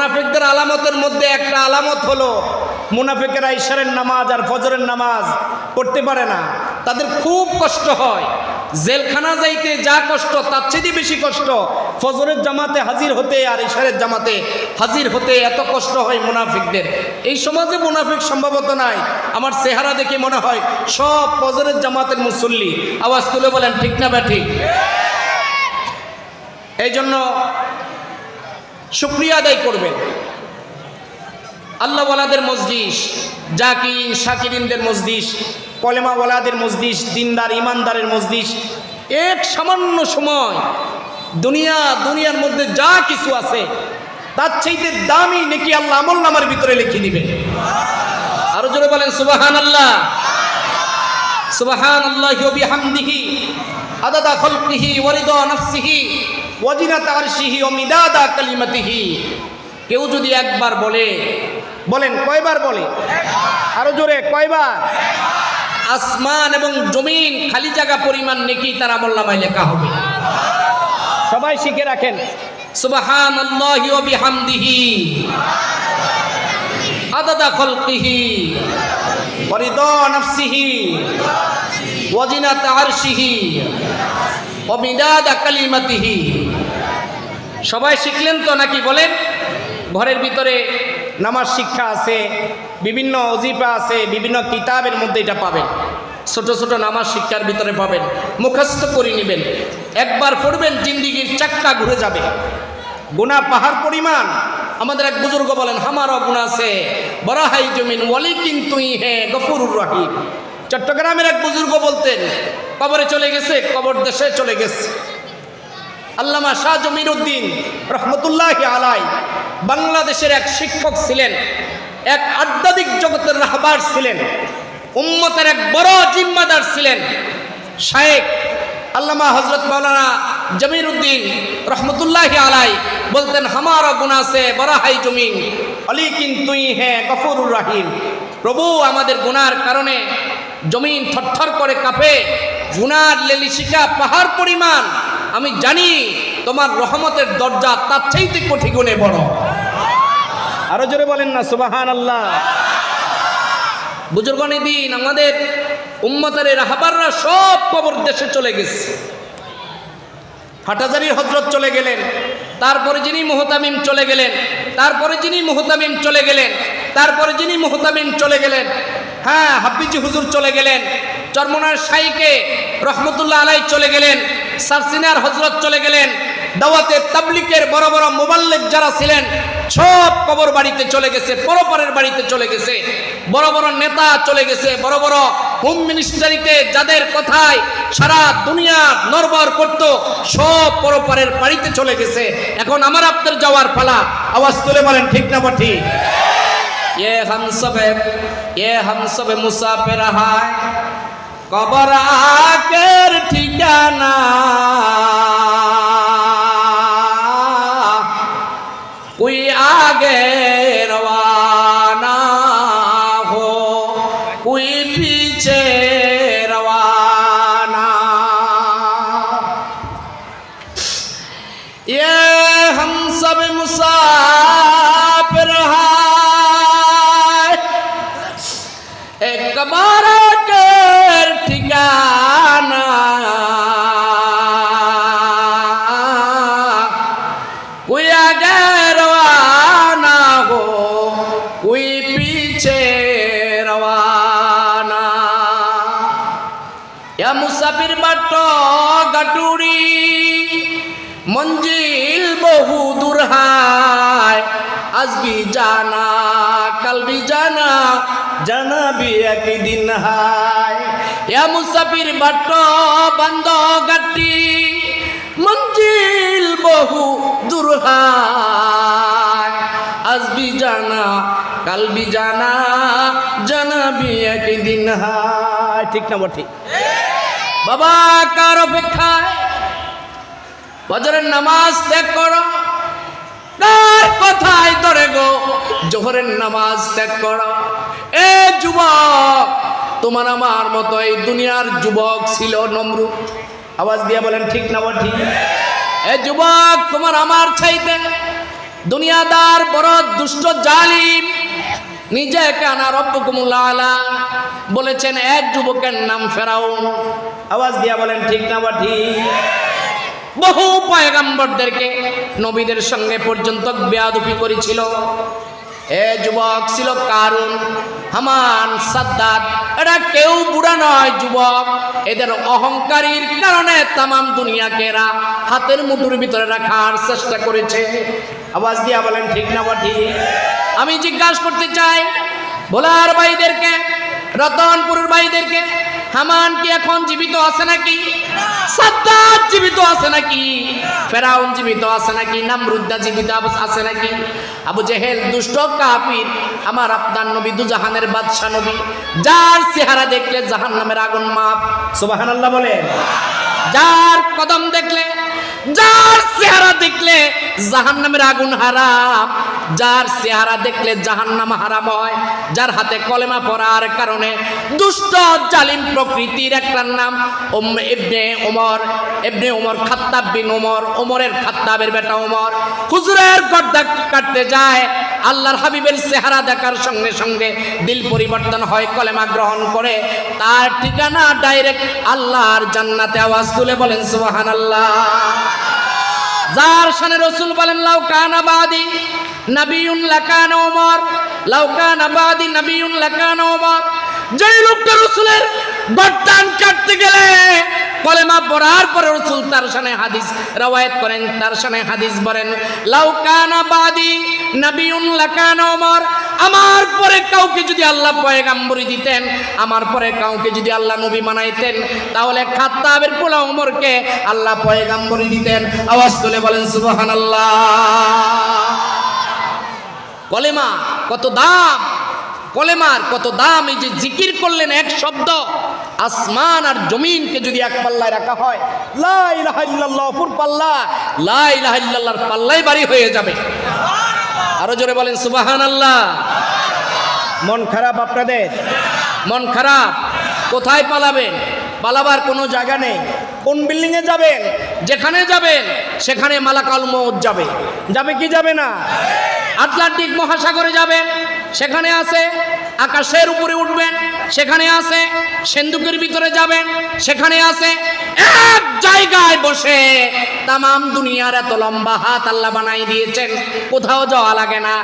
মুনাফিকদের আলামতের মধ্যে একটা আলামত হলো, মুনাফিকেরা ঈশ্বরের নামাজ আর ফজরের নামাজ পড়তে পারে না। তাদের খুব কষ্ট হয়। জেলখানা যাইতে যা কষ্ট, তার চেয়ে বেশি কষ্ট ফজরের জামাতে হাজির হতে আর ঈশ্বরের জামাতে হাজির হতে এত কষ্ট হয় মুনাফিকদের। এই সমাজে মুনাফিক সম্ভবত নাই। আমার চেহারা দেখে মনে হয় সব ফজরের জামাতের মুসল্লি। আওয়াজ তুলে বলেন, ঠিক না বা ঠিক এই জন্য শুক্রিয়া আদায় করবেন। আল্লাহওয়ালাদের মসজিদ জাকির শাকিরিনদের মসজিদ কলেমাওয়ালাদের মসজিদ দিনদার, ইমানদারের মসজিদ এক সামান্য সময় দুনিয়া, দুনিয়ার মধ্যে যা কিছু আছে, তার চাইতে দামি নাকি আল্লাহ আমল নামার ভিতরে লিখে দিবেন। আরও জোরে বলেন সুবাহান আল্লাহ সুবাহান আল্লাহ বিহামদিহি, আদাদা খলকিহি ওয়ারিদা নফসিহি। ওয়াজিনাত আরশিহি ও মিদাদা কালিমাতিহি। কেউ যদি একবার বলে, বলেন কয়বার বলে? আরও জোরে, কয়বার? আসমান এবং জমিন খালি জায়গা পরিমাণ নেকি তার আমল নামায় লেখা হবে। সবাই শিখে রাখেন। সুবাহান বিহামদিহি। আদাদা খলকিহি। ওয়ারিদা নফসিহি। ওয়াজিনাত আরশিহি ও সবাই শিখলেন তো নাকি বলেন? ঘরের ভিতরে নামাজ শিক্ষা আছে, বিভিন্ন অজিফা আছে, বিভিন্ন কিতাবের মধ্যে এটা পাবেন। ছোট ছোট নামাজ শিক্ষার ভিতরে পাবেন, মুখস্থ করে নেবেন। একবার পড়বেন, জিন্দিগির চাক্কা ঘুরে যাবে। গুণা পাহাড় পরিমাণ। আমাদের এক বুজুর্গ বলেন হামারও গুণা আছে, বরাহাই জমিন ওয়ালি কিন্তু হে গফুরুর রাহিম। চট্টগ্রামের এক বুজুর্গ বলতেন, কবরে চলে গেছে, কবর দেশে চলে গেছে। আল্লামা শাহ জমির উদ্দিন রহমতুল্লাহ আলাই বাংলাদেশের এক শিক্ষক ছিলেন, এক আধ্যাত্মিক জগতের রাহবার ছিলেন, উম্মতের এক বড় জিম্মাদার ছিলেন। শায়েক আল্লামা হজরত মৌলানা জমির উদ্দিন রহমতুল্লাহ আলাই বলতেন, হামারা গুণা সে বড়াহাই জমিন। অলি কিন্তুই হ্যাঁ গফুরুর রাহিম, প্রভু আমাদের গুনার কারণে জমিন থরথর করে কাঁপে গুনার লেলিশিকা পাহাড় পরিমাণ। আমি জানি তোমার রহমতের দরজা তার চাইতে কোটি গুণে বড়। আরও জোরে বলেন না সুবাহান আল্লাহ বুজুর্গনি দিন আমাদের উম্মতের রাহাবাররা সব কবর দেশে চলে গেছে। হাটাজারির হজরত চলে গেলেন তারপরে যিনি মোহতামিম চলে গেলেন তারপরে যিনি মোহতামিম চলে গেলেন তারপরে যিনি মোহতামিম চলে গেলেন হ্যাঁ হাফিজি হুজুর চলে গেলেন। চরমনার সাইকে রহমতুল্লাহ আলাই চলে গেলেন। সারসিনার হজরত চলে গেলেন। দাওয়াতে তাবলিকের বড় বড় মোবাল্লেক যারা ছিলেন, সব কবর বাড়িতে চলে গেছে, পরপরের বাড়িতে চলে গেছে। বড় বড় নেতা চলে গেছে, বড় বড় হোম মিনিস্টারিতে যাদের কথায় সারা দুনিয়া নরবর করত, সব পরপরের বাড়িতে চলে গেছে। এখন আমার আপনার যাওয়ার পালা। আওয়াজ তুলে বলেন, ঠিক না বা ঠিক? ये हम सब ये हम सब मुसाफिर है कबर आकर ठिकाना कोई आगे আজ বি জানা কাল বি জানা, জানাবি একদিন হায়। এ মুসাফির বাট বন্ধ গাটি মঞ্জিল বহু দূর আজ বি জানা কাল বি জানা, জানাবি একদিন হায়। ঠিক না বটি? বাবা, কার অপেক্ষায়? বজরের নামাজ ত্যাগ করো। কার কথাই ধরে গো। জোহরের নামাজ ত্যাগ করো। এ যুবক, তোমার আমার মতো এই দুনিয়ার যুবক ছিল নমরু আওয়াজ দিয়ে বলেন, ঠিক না বা ঠিক এ যুবক, তোমার আমার চাইতে দুনিয়াদার বড় দুষ্ট জালিম নিজে কানা আলা। বলেছেন এক যুবকের নাম ফেরাউন। আওয়াজ দিয়া বলেন, ঠিক না বা ঠিক বহু পয়গাম্বরদেরকে নবীদের সঙ্গে পর্যন্ত বেয়াদুপি করেছিল। এ যুবক ছিল কারুন, হামান, সাদ্দাত। এরা কেউ বুড়া নয় যুবক। এদের অহংকারীর কারণে তামাম দুনিয়াকে এরা হাতের মুঠুর ভিতরে রাখার চেষ্টা করেছে। আওয়াজ দিয়া বলেন, ঠিক না বা ঠিক? আমি জিজ্ঞাসা করতে চাই ভোলার ভাইদেরকে, রতনপুরের ভাইদেরকে হামান কি এখন জীবিত আছে নাকি? সাদ্দাত জীবিত আছে নাকি? ফেরাউন জীবিত আছে নাকি? নামরুদ্দা জীবিত আছে নাকি? আবু জেহেল দুষ্ট কাফির, আমার আপনার নবী, দুজাহানের বাদশাহ নবী, যার চেহারা দেখলে জাহান নামের আগুন মাপ। সুবহানাল্লাহ বলেন। যার কদম দেখলে, যার চেহারা দেখলে জাহান নামের আগুন হারাম। যার চেহারা দেখলে জাহান নাম হারাম হয়, যার হাতে কলেমা পড়ার কারণে দুষ্ট, জালিম প্রকৃতির একটা নাম ইবনে ওমর ইবনে ওমর খাত্তাব বিন ওমর ওমরের খাত্তাবের বেটা ওমর হুজুরের গর্দা কাটতে যায় আল্লাহর হাবিবের চেহারা দেখার সঙ্গে সঙ্গে দিল পরিবর্তন হয়, কলেমা গ্রহণ করে। তার ঠিকানা ডাইরেক্ট আল্লাহর জান্নাতে আওয়াজ তুলে বলেন, সুবহানাল্লাহ। যার শানে রসুল বলেন, লাউ কানা বাদি নবিউন লাকান ওমর লাউ কানা বাদি নবিউন লাকান ওমর যেই লোকটা রসুলের গর্দান কাটতে গেলে কলেমা পড়ার পরে রসুল তার শানে হাদিস রওয়ায়াত করেন, তার শানে হাদিস বলেন, লাউ কানা বাদি নবিউন লাকান ওমর, আমার পরে কাউকে যদি আল্লাহ পয়গাম্বরি দিতেন, আমার পরে কাউকে যদি আল্লাহ নবী বানাইতেন, তাহলে খাত্তাবের পোলা ওমরকে আল্লাহ পয়গাম্বরি দিতেন। আওয়াজ তুলে বলেন, সুবহানাল্লাহ। কলেমা কত দাম কলেমার কত দাম, এই যে জিকির করলেন এক শব্দ আসমান আর জমিনকে যদি এক পাল্লায় রাখা হয় লাই ইল্লাল্লাহ পাল্লা লাই ইলাহা পাল্লাই বাড়ি হয়ে যাবে। আরও জোরে বলেন সুবাহান আল্লাহ মন খারাপ আপনাদের? মন খারাপ। কোথায় পালাবেন? পালাবার কোনো জায়গা নেই। কোন বিল্ডিংয়ে যাবেন? যেখানে যাবেন, সেখানে মালাকাল মৌত যাবে। যাবে কি যাবে না? আটলান্টিক মহাসাগরে যাবেন। সেখানে আছে, আকাশের উপরে উঠবেন, সেখানে আছে, সেন্দুকের ভিতরে যাবেন, সেখানে আছে, এক জায়গায় বসে তামাম দুনিয়ার এত লম্বা হাত আল্লাহ বানাই দিয়েছেন, কোথাও যাওয়া লাগে না।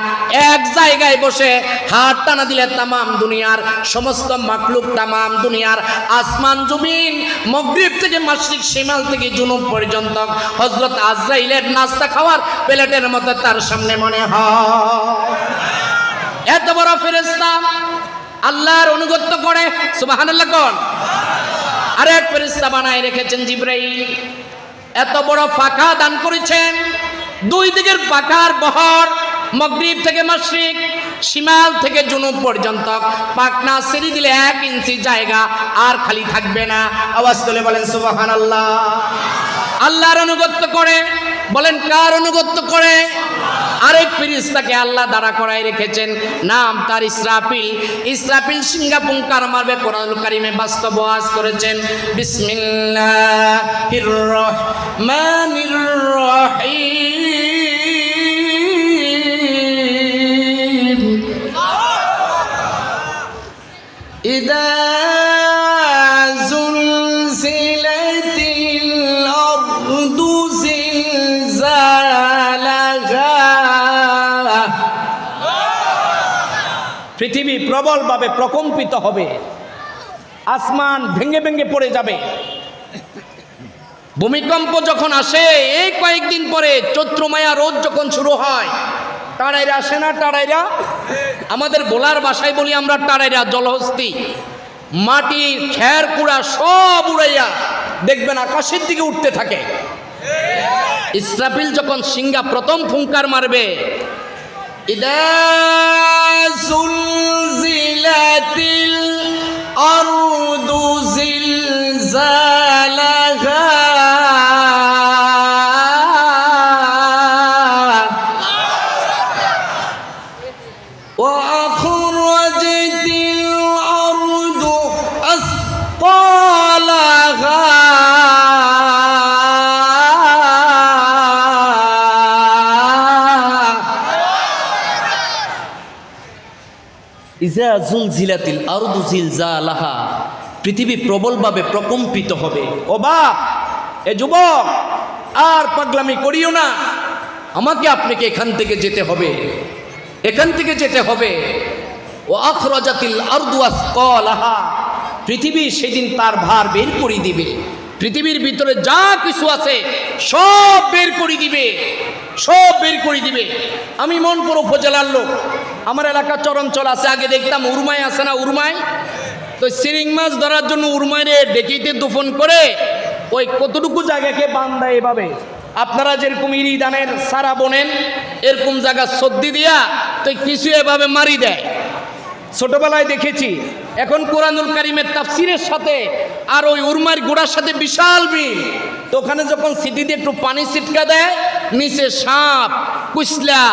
এক জায়গায় বসে হাত টানা দিলে তামাম দুনিয়ার সমস্ত মাকলুক, তামাম দুনিয়ার আসমান, জমিন, মগরিব থেকে মাসিক সীমাল থেকে জুনুব পর্যন্ত হজরত আজরাইলের নাস্তা খাওয়ার প্লেটের মতো তার সামনে মনে হয়। এত বড় ফেরেস্তা আল্লাহর অনুগত্য করে, সুবহানাল্লাহ কোন? আরেক ফেরেস্তা বানায় রেখেছেন জিব্রাইল। এত বড় পাখা দান করেছেন, দুই দিকের পাখার বহর মগরিব থেকে মাসরিক শিমাল থেকে জুনুব পর্যন্ত। পাকনা সেরি দিলে এক ইঞ্চি জায়গা আর খালি থাকবে না। আওয়াজ তুলে বলেন, সুবহানাল্লাহ। আল্লাহর অনুগত্য করে, বলেন, কার অনুগত্য করে? আরেক ফিরিস্তাকে আল্লাহ দাঁড়া করায় রেখেছেন, নাম তার ইসরাফিল। ইসরাফিল সিঙ্গাপুং মারবে কোরআন কারিমে বাস্তব আজ করেছেন। বিসমিল্লাহ রহমানির ইদা প্রবলভাবে প্রকম্পিত হবে। আসমান ভেঙে ভেঙে পড়ে যাবে। ভূমিকম্প যখন আসে, এই কয়েকদিন পরে চৈত্রমায়া রোদ যখন শুরু হয়, টাড়াইরা আসে না, টাড়াইরা? আমাদের বোলার বাসায় বলি আমরা টাড়াইরা, জলহস্তি। মাটি, খের, কুড়া সব উড়াইয়া দেখবেন আকাশের দিকে উঠতে থাকে। ইসরাফিল যখন সিঙ্গা প্রথম ফুঙ্কার মারবে ইদা সুলজিলাতিল আরদু জিলজালাহা জুলজিলাতিল আরদু জিলজালাহা পৃথিবী প্রবলভাবে প্রকম্পিত হবে। ও বাপ, এ যুবক, আর পাগলামি করিও না। আমাকে আপনাকে এখান থেকে যেতে হবে। এখান থেকে যেতে হবে। ও আখরাজাতিল আরদু আসকালাহা। পৃথিবী সেদিন তার ভার বের করে দিবে। পৃথিবীর ভিতরে যা কিছু আছে, সব বের করে দিবে। সব বের করে দিবে। আমি মনপুর উপজেলার লোক। আমার এলাকা চরঞ্চল আছে, আগে দেখতাম উরমায় আছে না উরমায়? তো সিরিং মাছ ধরার জন্য উরমাইরে ডেকিতে দুফন করে ওই কতটুকু জায়গাকে বান দেয় এভাবে? আপনারা যেরকম ইরি দানের সারা বোনেন, এরকম জায়গা সর্দি দিয়া তো কিছু এভাবে মারি দেয়। ছোটবেলায় দেখেছি, এখন কোরআনুল কারিমের তাফসিরের সাথে আর ওই উরমার গোড়ার সাথে বিশাল মিল। তো ওখানে যখন সিটিতে একটু পানি ছিটকা দেয়, নিচে সাপ কুসলা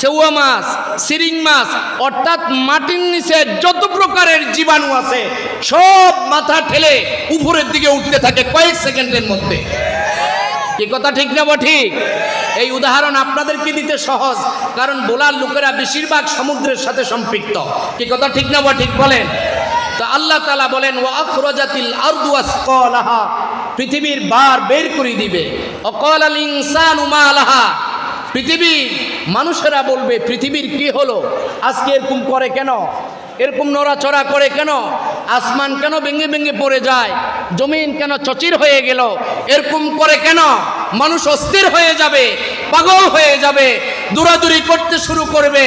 সেউয়া মাছ, সিরিং মাছ, অর্থাৎ মাটির নিচে যত প্রকারের জীবাণু আছে, সব মাথা ঠেলে উপরের দিকে উঠতে থাকে কয়েক সেকেন্ডের মধ্যে। কি কথা ঠিক না ঠিক? এই উদাহরণ আপনাদেরকে দিতে সহজ, কারণ বোলার লোকেরা বেশিরভাগ সমুদ্রের সাথে সম্পৃক্ত। কি কথা ঠিক না ঠিক বলেন? তো আল্লাহ তালা বলেন ও আখরাজাতিল আরদু আসকালাহা। পৃথিবীর বার বের করে দিবে। অকল আল ইনসানু মা লাহা পৃথিবীর মানুষেরা বলবে, পৃথিবীর কি হলো? আজকে এরকম করে কেন? এরকম নড়াচড়া করে কেন? আসমান কেন ভেঙে ভেঙে পড়ে যায়? জমিন কেন চচির হয়ে গেল? এরকম করে কেন? মানুষ অস্থির হয়ে যাবে, পাগল হয়ে যাবে দূরাদূরি করতে শুরু করবে।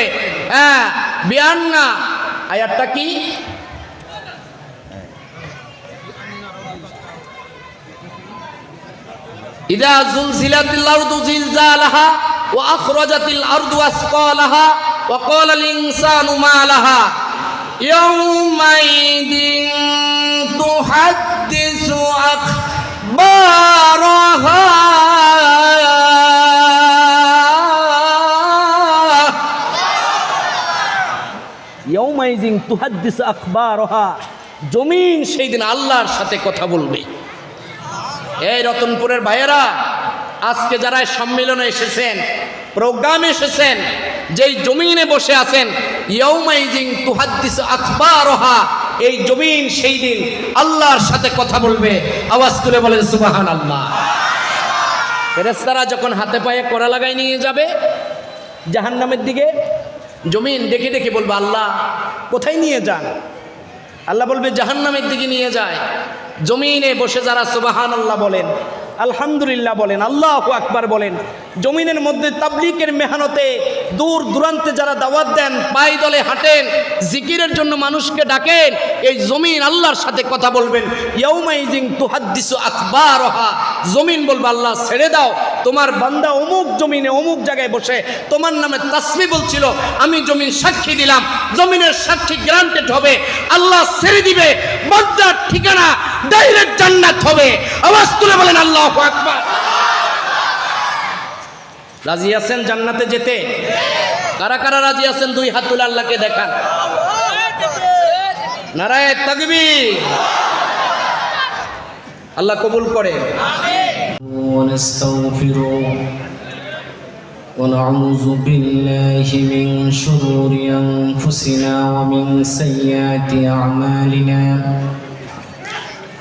হ্যাঁ বিয়ান না আয়াতটা কি? ইদা জুলজিলাতিল আরদু জিলজালাহা ওয়া আখরাজাতিল আরদু আসকালাহা ওয়া ক্বালাল ইনসানু মা লাহা ইয়াউমাইদিন তুহাদ্দিসু আখবারাহা। ইয়াউমাইদিন তুহাদ্দিসু আখবারাহা। জমিন সেই দিন আল্লাহর সাথে কথা বলবে। এই রতনপুরের ভাইয়েরা, আজকে যারা সম্মেলনে এসেছেন, প্রোগ্রামে এসেছেন, যেই জমিনে বসে আছেন ইয়ৌমাইজিং তুহাদ্দিস আখবারহা এই জমিন সেই দিন আল্লাহর সাথে কথা বলবে, আওয়াজ তুলে বলেন সুবাহান আল্লাহ ফেরেস্তারা যখন হাতে পায়ে করা লাগাই নিয়ে যাবে, জাহান্নামের দিকে, জমিন দেখে দেখে বলবে, আল্লাহ, কোথায় নিয়ে যান? আল্লাহ বলবে, জাহান্নামের দিকে নিয়ে যায়। জমিনে বসে যারা সুবাহান আল্লাহ বলেন, আলহামদুলিল্লাহ বলেন, আল্লাহ আকবার বলেন, জমিনের মধ্যে তাবলিকের মেহনতে দূর দূরান্তে যারা দাওয়াত দেন পাই দলে হাঁটেন, জিকিরের জন্য মানুষকে ডাকেন, এই জমিন আল্লাহর সাথে কথা বলবেন। ইয়ৌমাইজিং তুহাদ্দিসু আখবারহা, জমিন বলবে, আল্লাহ ছেড়ে দাও, তোমার বান্দা অমুক জমিনে অমুক জায়গায় বসে, তোমার নামে তাসমি বলছিল, আমি জমিন সাক্ষী দিলাম, জমিনের সাক্ষী গ্রান্টেড হবে, আল্লাহ ছেড়ে দিবে বান্দার ঠিকানা ডাইরেক্ট জান্নাত হবে আওয়াজ তুলে বলেন আল্লাহ আকবার রাজি আছেন জান্নাতে যেতে কারা কারা রাজি আছেন দুই হাত তুলে আল্লাহকে দেখান নারায় তাকবি আল্লাহ কবুল করে ونستغفره ونعوذ بالله من شرور أنفسنا ومن سيئات أعمالنا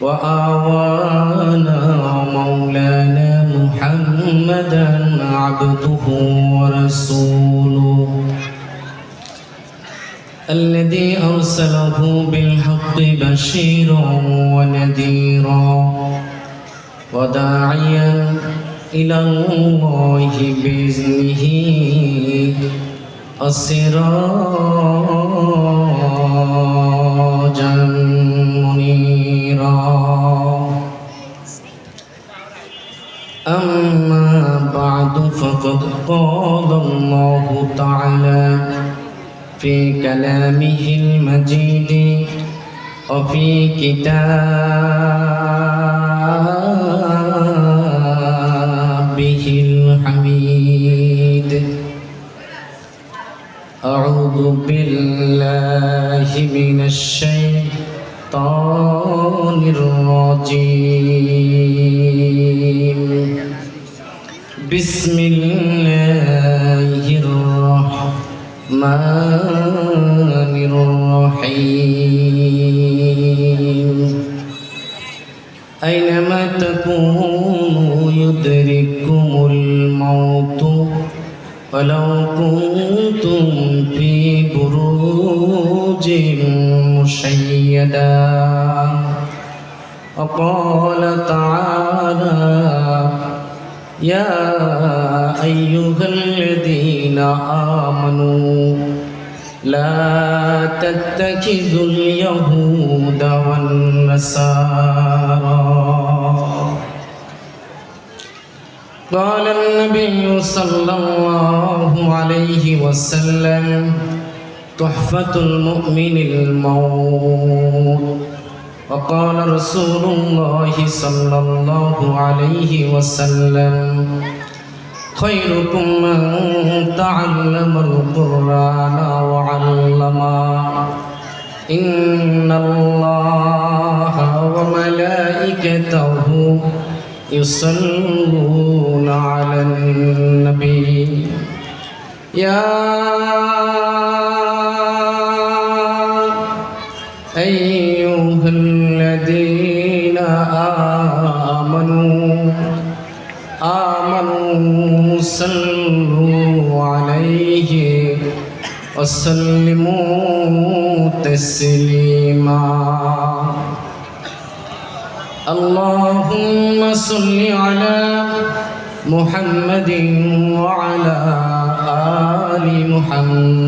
وآوانا مولانا محمدا عبده ورسوله. الذي أرسله بالحق بشيرا ونذيرا وداعيا إلى الله بإذنه السراجا منيرا أما بعد فقد قال الله تعالى في كلامه المجيد وفي كتابه الحميد. أعوذ بالله من الشيطان الرجيم. بسم الله الرحمن الرحيم أينما تكونوا يدرككم الموت ولو كنتم في بروج مشيدا وقال تعالى يا أيها الذين آمنوا لا تتخذوا اليهود والنصارى. قال النبي صلى الله عليه وسلم تحفة المؤمن الموت. وقال رسول الله صلى الله عليه وسلم خيركم من تعلم القرآن وعلمه. إن الله وملائكته يصلون على النبي. يا أيها الذين آمنوا آمنوا صلوا عليه وسلموا تسليما. اللهم صل على محمد وعلى آل محمد.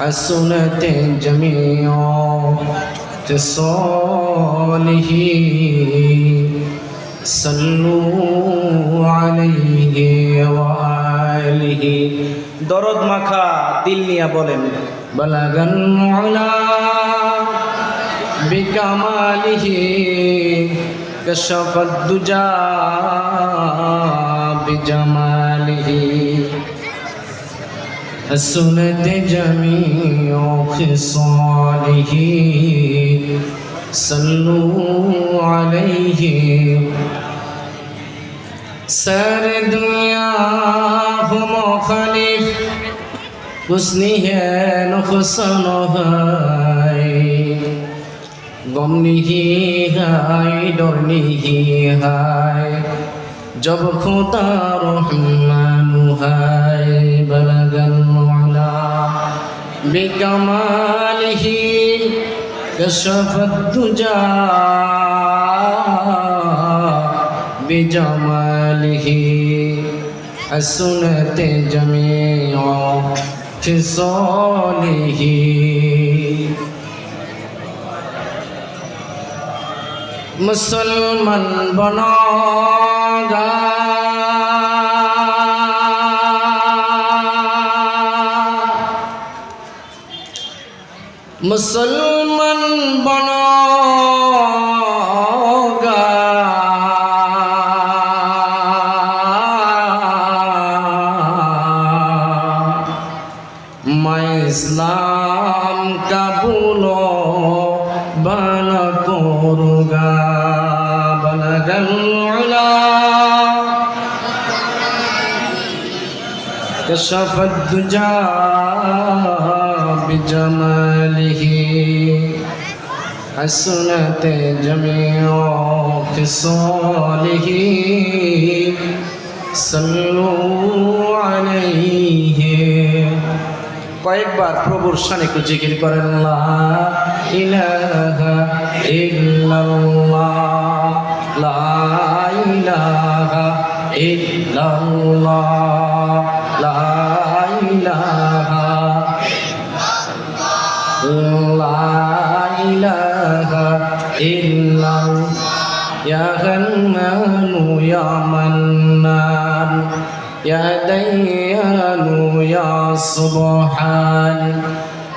حسنت جميع خصاله صلوا عليه وآله দরদ মাখা দিল নিয়া বলেন بلغ العلا بكماله كشف الدجى بجماله سنت جمیع خصالہ صلو علیہ سر دنیا ہم خلیف حسنی ہے نخصن ہائی غم نہیں ہائی ڈر نہیں ہائی جب خدا رحمان ہائی بلا बेकमाल ही कशफत तुजा बेजमाल ही असनत जमीओ फिसोल ही। मुसलमान बनोगा মুসলমান বনগা मैं इस्लाम कबूल बन करूँगा बन गंगला कशफ दुजा बिजमा بجماله حسنت جميع خصاله صلوا عليه কয়েকবার প্রভুর শানে একটু জিকির করেন লা ইলাহা ইল্লাল্লাহ লা ইলাহা ইল্লাল্লাহ লা ইলাহা لا إله إلا الله. يا غنان يا منان. يا ديان يا سبحان.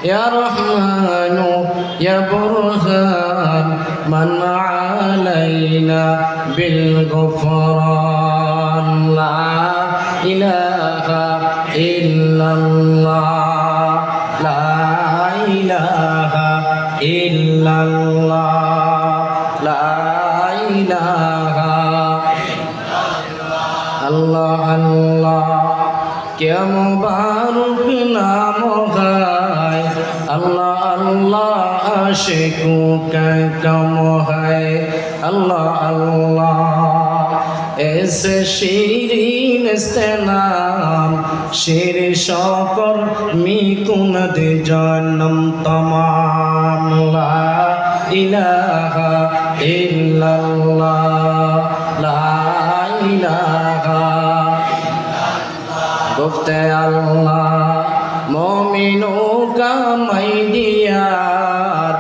يا رحمن يا برهان. من علينا بالغفران. لا إله إلا الله. illallah la ilaha Allah Allah क्या मुबारक नाम है अल्लाह अल्लाह आशिकों का कम है अल्लाह अल्लाह ऐसे शीरीन से नाम शेर शौकर मी कुनद जानम तमाम ইলাহা ইল্লাল্লাহ। লা ইলাহা গুফতে আল্লাহ, মুমিনু কামাই দিয়ার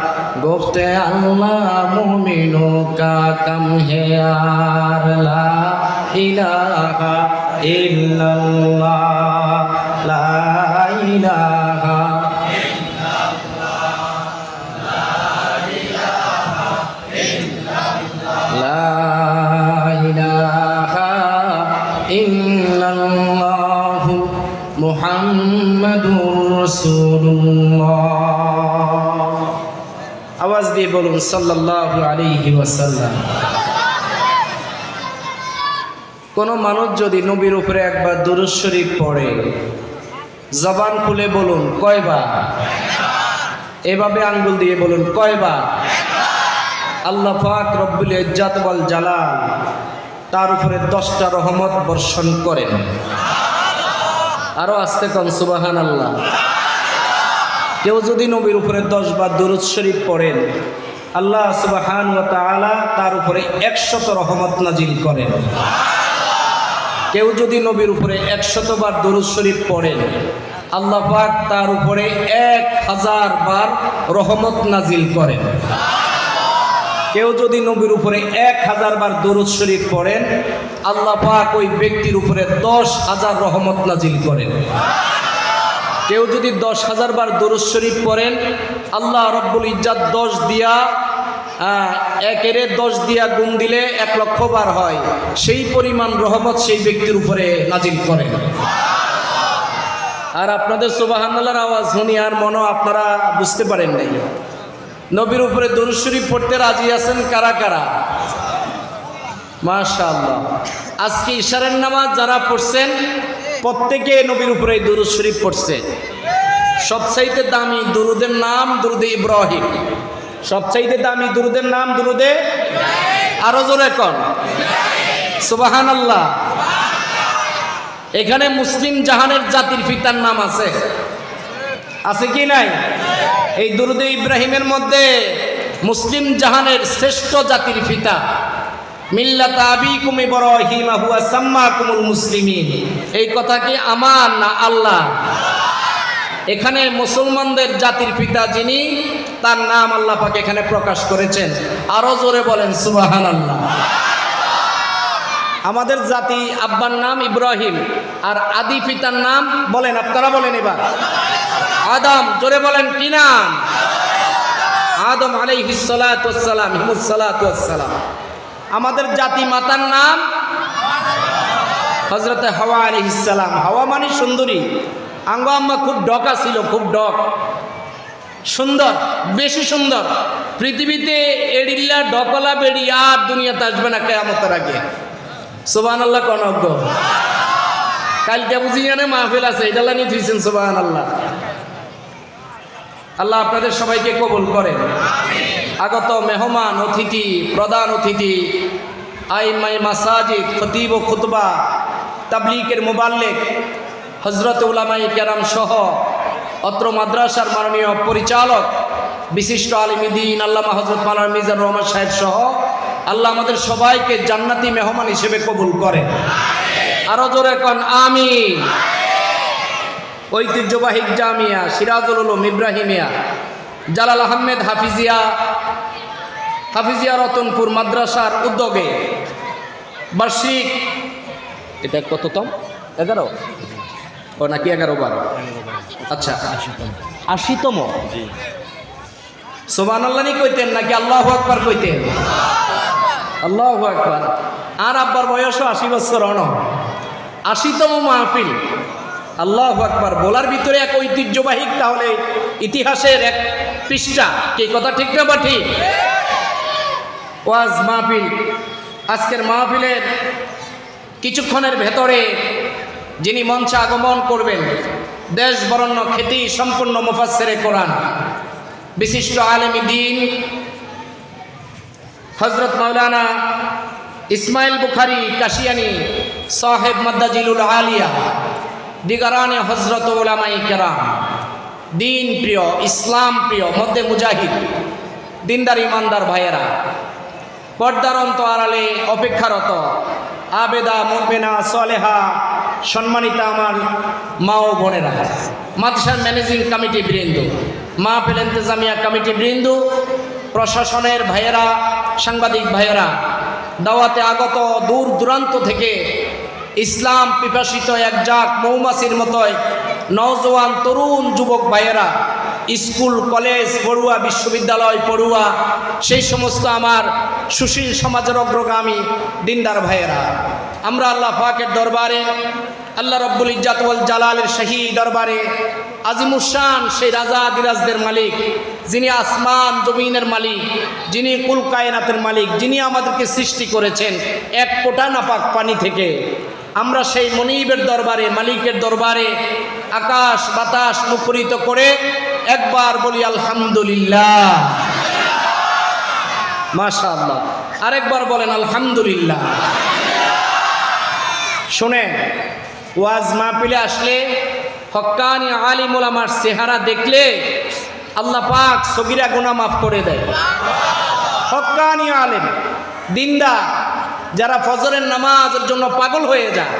গুফতে আল্লাহ, মুমিনু কা কাম হে ইলাহা ইল্লাল্লাহ। লা ইলাহা আওয়াজ দিয়ে বলুন সাল্লাহ আলিহি ওয়াসাল্লাম। মানুষ যদি নবীর উপরে একবার দুরুজ শরীফ পড়ে, জবান খুলে বলুন কয়বা এভাবে আঙ্গুল দিয়ে বলুন কয়বা আল্লাহ পাক রব্বুল ইজ্জাত বল জালাল তার উপরে দশটা রহমত বর্ষণ করেন। আরও আসতে কন সুবাহান আল্লাহ কেউ যদি নবীর উপরে দশ বার দুরুদ শরীফ পড়েন, আল্লাহ সুবাহান তাআলা তার উপরে একশত রহমত নাজিল করেন। কেউ যদি নবীর উপরে একশত বার দরুদ শরীফ পড়েন, আল্লাহ পাক তার উপরে এক হাজার বার রহমত নাজিল করেন। কেউ যদি নবীর উপরে এক হাজার বার দরুদ শরীফ পড়েন, আল্লাহ পাক ওই ব্যক্তির উপরে দশ হাজার রহমত নাজিল করেন। কেউ যদি দশ হাজার বার দরুদ শরীফ পড়েন, আল্লাহ রব্বুল ইজ্জাত দশ দিয়া একেরে দশ দিয়া গুণ দিলে এক লক্ষ বার হয়। সেই পরিমাণ রহমত সেই ব্যক্তির উপরে নাজিল করেন আর আপনাদের সুবাহান্লার আওয়াজ শুনি আর মনও আপনারা বুঝতে পারেন নাই। নবীর উপরে দরুদ শরীফ পড়তে রাজি আছেন কারা কারা? মাশাআল্লাহ। আজকে ইশারের নামাজ যারা পড়ছেন প্রত্যেকে নবীর উপরে দুরুদ শরীফ পড়ছে। সবচাইতে দামি দুরুদের নাম দুরুদে ইব্রাহিম। সবচাইতে দামি দুরুদের নাম দুরুদে আরও জোরে কন। সুবাহান আল্লাহ এখানে মুসলিম জাহানের জাতির পিতার নাম আছে। আছে কি নাই? এই দুরুদে ইব্রাহিমের মধ্যে মুসলিম জাহানের শ্রেষ্ঠ জাতির পিতা এই কথা কি না আল্লাহ? এখানে মুসলমানদের জাতির পিতা যিনি, তার নাম আল্লাহ পাক এখানে প্রকাশ করেছেন। আরও জোরে বলেন সুবাহান আল্লাহ আমাদের জাতি আব্বার নাম ইব্রাহিম, আর আদি পিতার নাম বলেন, আপনারা বলেন এবার। আদম, জোরে বলেন, কি নাম? আদম আলাইহিস সালাম, হিমুস সালাম। আমাদের জাতি মাতার নাম হজরতে হাওয়া আলাইহিস সালাম। হাওয়া মানে সুন্দরী। আঙ্গ আম্মা খুব ডকা ছিল, খুব ডক। সুন্দর, বেশি সুন্দর। পৃথিবীতে এডিল্লা ডকলা, বেড়ি আর দুনিয়াতে আসবে না কেয়ামতের আগে। সোবান আল্লাহ কনজ্ঞ কালকে বুঝি জানে মাহফিল আছে, এটা লানি থুইছেন সোবান আল্লাহ আল্লাহ আপনাদের সবাইকে কবুল করেন। আগত মেহমান অতিথি, প্রধান অতিথি আইমাই মাসাজিদ, খতিব ও খুতবা তাবলিকের মোবাল্লেক হজরত উলামাই কেরাম সহ অত্র মাদ্রাসার মাননীয় পরিচালক, বিশিষ্ট আলিমিদ্দিন আল্লামা হজরত মালানা মিজান রহমান সাহেব সহ আল্লাহ আমাদের সবাইকে জান্নাতি মেহমান হিসেবে কবুল করেন। আরও জোরে কন আমি ঐতিহ্যবাহী জামিয়া, সিরাজুল ইব্রাহিমিয়া জালাল আহমেদ হাফিজিয়া হাফিজিয়া রতনপুর মাদ্রাসার উদ্যোগে। বার্ষিক এটা কততম? এগারো? ও নাকি এগারো বারো? আচ্ছা। আশিতম? সোবান আল্লাহনি কইতেন নাকি আল্লাহ আকবার কইতেন? আল্লাহ আকবার। আর আব্বার বয়সও আশি বছর অন। আশিতম মাহফিল। আল্লাহ আকবার। বলার ভিতরে এক ঐতিহ্যবাহী তাহলে ইতিহাসের এক পৃষ্ঠা। কি কথা ঠিক না বা ঠিক ওয়াজ মাহফিল। আজকের মাহফিলের কিছুক্ষণের ভেতরে যিনি মঞ্চে আগমন করবেন, দেশ বরণ্য খ্যাতি সম্পূর্ণ মুফাসেরে কোরআন। বিশিষ্ট আলেমী দিন হজরত মাওলানা ইসমাইল বুখারি কাশিয়ানি সাহেব মাদ্দাজিলুল আলিয়া, দিগারানে হজরত ওলামাই কেরাম। দিন প্রিয়, ইসলাম প্রিয়, মধ্যে মুজাহিদ, দিনদার ইমানদার ভাইয়েরা পর্দার অন্ত আড়ালে অপেক্ষারত, আবেদা মুরবেনা সলেহা, সম্মানিতা আমার মা ও বোনেরা, মাদ্রাসার ম্যানেজিং কমিটি বৃন্দ, মা পেলেন্তেজামিয়া কমিটি বৃন্দ, প্রশাসনের ভাইয়েরা, সাংবাদিক ভাইয়েরা, দাওয়াতে আগত দূর দূরান্ত থেকে ইসলাম পিপাসিত এক জাক মৌমাছির মতোই নওজোয়ান তরুণ যুবক ভাইয়েরা, স্কুল, কলেজ, পড়ুয়া, বিশ্ববিদ্যালয়, পড়ুয়া, সেই সমস্ত আমার সুশীল সমাজের অগ্রগামী দিনদার ভাইয়েরা, আমরা আল্লাহ পাকের দরবারে, আল্লাহ রব্বুল ইজাতুল জালালের শাহী দরবারে আজিমুসান সেই রাজা দিরাজদের মালিক, যিনি আসমান জমিনের মালিক, যিনি কুল কায়নাতের মালিক, যিনি আমাদেরকে সৃষ্টি করেছেন এক কোটা নাপাক পানি থেকে। আমরা সেই মনিবের দরবারে, মালিকের দরবারে আকাশ বাতাস মুখরিত করে একবার বলি আলহামদুলিল্লাহ। মাশা আরেকবার বলেন আলহামদুলিল্লাহ। শোনেন, ওয়াজ মাহফিলে আসলে হক্কানি আলিমুল আমার চেহারা দেখলে আল্লাহ পাক সগিরা গুণা মাফ করে দেয়। হক্কানি আলেম, দিনদার। যারা ফজরের নামাজের জন্য পাগল হয়ে যায়